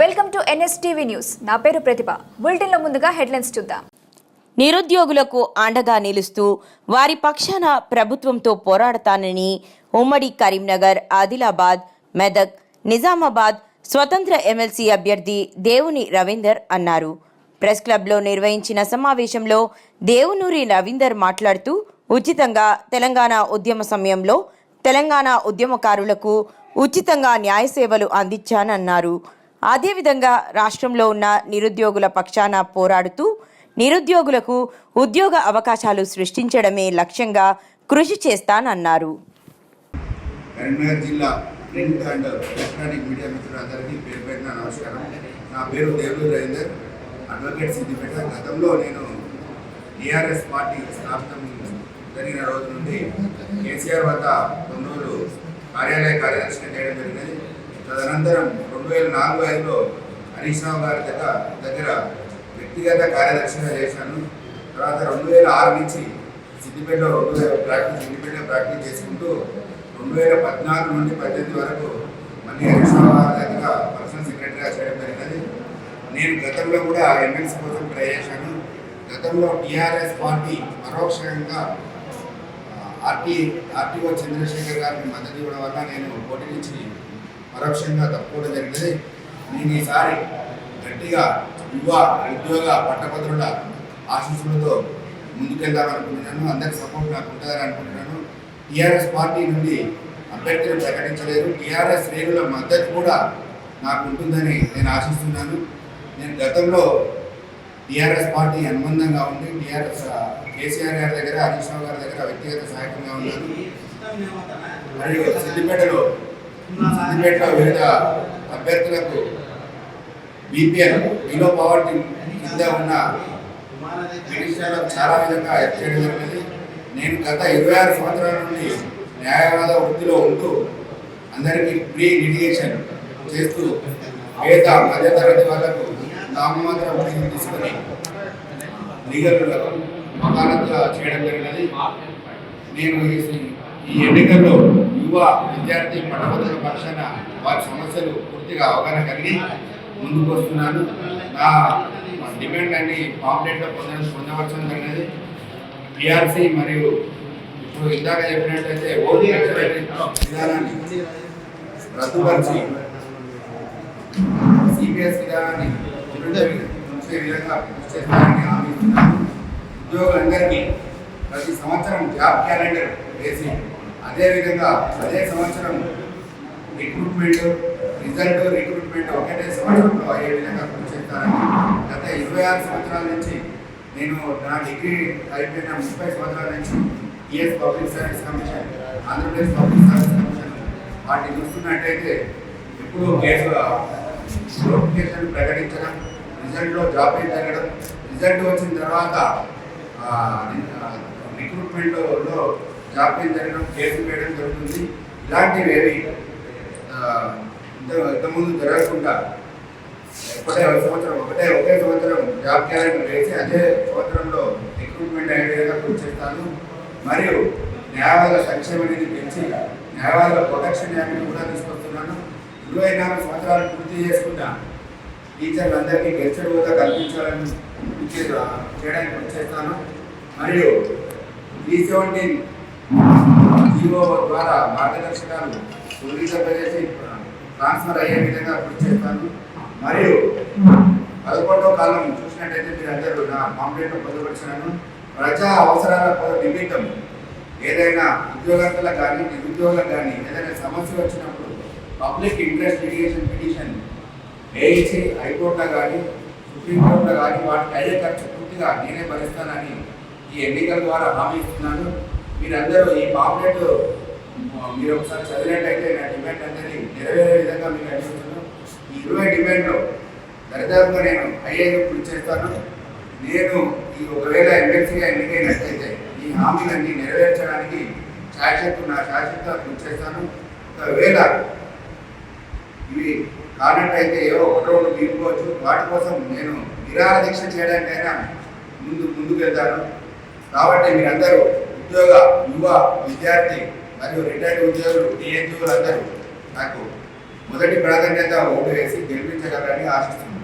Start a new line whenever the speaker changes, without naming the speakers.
Welcome to NSTV news. నా పేరు ప్రతిభ. బులెటిన్లో ముందుగా హెడ్లైన్స్ చూద్దాం.
నిరుద్యోగులకు అండగా నిలుస్తూ వారి పక్షాన ప్రభుత్వంతో పోరాడతానని ఉమ్మడి కరీంనగర్ ఆదిలాబాద్ మెదక్ నిజామాబాద్ స్వతంత్ర ఎమ్మెల్సీ అభ్యర్థి దేవుని రవీందర్ అన్నారు. ప్రెస్ క్లబ్లో నిర్వహించిన సమావేశంలో దేవునూరి రవీందర్ మాట్లాడుతూ ఉచితంగా తెలంగాణ ఉద్యమ సమయంలో తెలంగాణ ఉద్యమకారులకు ఉచితంగా న్యాయ సేవలు అందించానన్నారు. అదేవిధంగా రాష్ట్రంలో ఉన్న నిరుద్యోగుల పక్షాన పోరాడుతూ నిరుద్యోగులకు ఉద్యోగ అవకాశాలు సృష్టించడమే లక్ష్యంగా కృషి చేస్తానన్నారు.
కరీంనగర్ జిల్లా ప్రింట్ అండ్ ఎలక్ట్రానిక్ మీడియా మిత్రులందరికీ పేరు పెట్టిన నమస్కారం. నా పేరు రవీందర్. అడ్వకేట్ సిద్దిపేట. గతంలో నేను టీఆర్ఎస్ పార్టీ స్థాపనం జరిగిన రోజు నుండి కేసీఆర్ వద్ద కొన్ని రోజులు కార్యాలయ కార్యదర్శిగా చేయడం జరిగినది తదనంతరం రెండు వేల నాలుగు ఐదులో హరీష్ రావు గారి దగ్గర దగ్గర వ్యక్తిగత కార్యదర్శిగా చేశాను. తర్వాత రెండు వేల ఆరు నుంచి సిద్దిపేటలో రెండు వేల ప్రాక్టీస్ సిద్దిపేటలో ప్రాక్టీస్ చేసుకుంటూ రెండు వేల పద్నాలుగు నుండి పద్దెనిమిది వరకు మళ్ళీ హరీష్ రావు గారి దగ్గర పర్సనల్ సెక్రటరీగా చేయడం జరిగినది. నేను గతంలో కూడా ఎమ్మెల్సీ కోసం ట్రై చేశాను. గతంలో టీఆర్ఎస్ పార్టీ పరోక్షంగా ఆర్టీ ఆర్టీఓ చంద్రశేఖర్ గారికి మద్దతు ఇవ్వడం వల్ల నేను పోటీ నుంచి పరోక్షంగా తప్పుకోవడం జరిగింది నేను ఈసారి గట్టిగా యువ ఉద్యోగ పట్టభద్రుల ఆశీస్సులతో ముందుకెళ్దామనుకుంటున్నాను. అందరి సపోర్ట్ నాకు ఉంటుందని అనుకుంటున్నాను. టీఆర్ఎస్ పార్టీ నుండి అభ్యర్థిని ప్రకటించలేదు. టీఆర్ఎస్ శ్రేణుల మద్దతు కూడా నాకు ఉంటుందని నేను ఆశిస్తున్నాను. నేను గతంలో టీఆర్ఎస్ పార్టీ అనుబంధంగా ఉంది టీఆర్ఎస్ కేసీఆర్ గారి దగ్గర హరీష్ రావు గారి దగ్గర వ్యక్తిగత సహాయకంగా ఉన్నాను. మరియు సిద్దిపేటలో సిద్దిపేటలో వివిధ అభ్యర్థులకు బీపీఎల్ బిలో పవర్టీ కింద ఉన్న పిటిషన్లకు చాలా విధంగా హెల్ప్ చేయడం జరిగింది. నేను గత ఇరవై ఆరు సంవత్సరాల నుండి న్యాయవాద వృత్తిలో ఉంటూ అందరికీ ప్రీ లిటిగేషన్ చేస్తూ పేద మధ్యతరగతి వాళ్ళకు నామమాత్ర ఫీజు తీసుకొని లీగల్ వకాలత్తుగా చేయడం జరిగినది. నేను ఈ- ఎన్నికల్లో యువ విద్యార్థి పట్టభద్రుల పక్షాన వారి సమస్యలు పూర్తిగా అవగాహన కలిగి ముందుకు వస్తున్నాను నా డిమాండ్ అన్ని పాంప్లెట్లో పొంద పొందవలసిన జరిగినది. పిఆర్సి మరియు ఇప్పుడు ఇందాక చెప్పినట్టయితే ఓటీ విధానాన్ని రద్దుపరిచి సిపిఎస్ విధానాన్ని ఉంచే విధంగా చేస్తానని హామీ ఇస్తున్నాను. ఉద్యోగులందరికీ ప్రతి సంవత్సరం జాబ్ క్యాలెండర్ వేసి అదేవిధంగా అదే సంవత్సరం రిక్రూట్మెంట్ రిజల్ట్ రిక్రూట్మెంట్ ఒకటే సంవత్సరంలో అయ్యే విధంగా కృషి చేస్తానని గత ఇరవై ఆరు సంవత్సరాల నుంచి నేను నా డిగ్రీ అయిపోయిన ముప్పై సంవత్సరాల నుంచి ES public service commission Andhra Pradesh public service commission వాటిని చూస్తున్నట్టయితే ఎప్పుడు కేసు నోటిఫికేషన్ ప్రకటించడం రిజల్ట్లో జాబ్ జరగడం రిజల్ట్ వచ్చిన తర్వాత రిక్రూట్మెంట్లో జాప్యం జరగడం కేసు వేయడం జరుగుతుంది. ఇలాంటివి ఏవి ఇంత ఇంతకుముందు జరగకుండా ఒకటే సంవత్సరం ఒకటే ఒకే సంవత్సరం జాబ్ క్యాలెండర్ వేసి అదే సంవత్సరంలో రిక్రూట్మెంట్ అయ్యే విధంగా కృషి చేస్తాను. మరియు న్యాయవాద సంక్షేమ నిధి పెంచి న్యాయవాద ప్రొటెక్షన్ యాక్ట్ని కూడా తీసుకొస్తున్నాను. ఇరవై నాలుగు సంవత్సరాలు పూర్తి చేసుకున్న టీచర్లందరికీ గెలిచడం కూడా కల్పించాలని చేయడానికి వచ్చేస్తాను. చేస్తాను మరియు ఈ సెవెంటీన్ జీవో ద్వారా మార్గదర్శకాలు సులభతరచేసి ట్రాన్స్ఫర్ అయ్యే విధంగా కృషి చేస్తాను. మరియు పదకొండవ కాలం చూసినట్టయితే మీరు అందరూ నా పాంప్లెట్లో పొందపరిచినాను. ప్రజా అవసరాల నిమిత్తం ఏదైనా ఉద్యోగస్తులకు కానీ నిరుద్యోగులకు కానీ ఏదైనా సమస్య వచ్చినప్పుడు పబ్లిక్ ఇంట్రెస్ట్ లిటిగేషన్ పిటిషన్ వేయించి హైకోర్టులో కానీ సుప్రీంకోర్టులో కానీ వాటికి అయ్యే ఖర్చు పూర్తిగా నేనే భరిస్తానని ఈ ఎన్నికల ద్వారా హామీ ఇస్తున్నాను. మీరందరూ ఈ పాంప్లెట్ మీరు ఒకసారి చదివినట్టయితే నా డిమాండ్ అందరినీ నెరవేరే విధంగా మీకు అనిపిస్తున్నాను ఈ ఇరవై డిమాండ్లో దరిదాపుగా నేను ఐఐదు కృషి చేస్తాను. నేను ఈ ఒకవేళ ఎమ్మెల్సీగా ఎన్నికైనట్టయితే ఈ హామీలన్నీ నెరవేర్చడానికి శాశ్వత నా శాశ్వత కృషి చేస్తాను. ఒకవేళ ఇవి కానట్టయితే ఏవో ఒక రెండు తీసుకోవచ్చు వాటి కోసం నేను నిరాహార దీక్ష చేయడానికైనా ముందు ముందుకు వెళ్తాను కాబట్టి మీరందరూ ఉద్యోగ యువ విద్యార్థి మరియు రిటైర్డ్ ఉద్యోగులు టీఎన్జీలు అందరూ నాకు మొదటి ప్రాధాన్యత ఓటు వేసి గెలిపించగలరని ఆశిస్తున్నాను.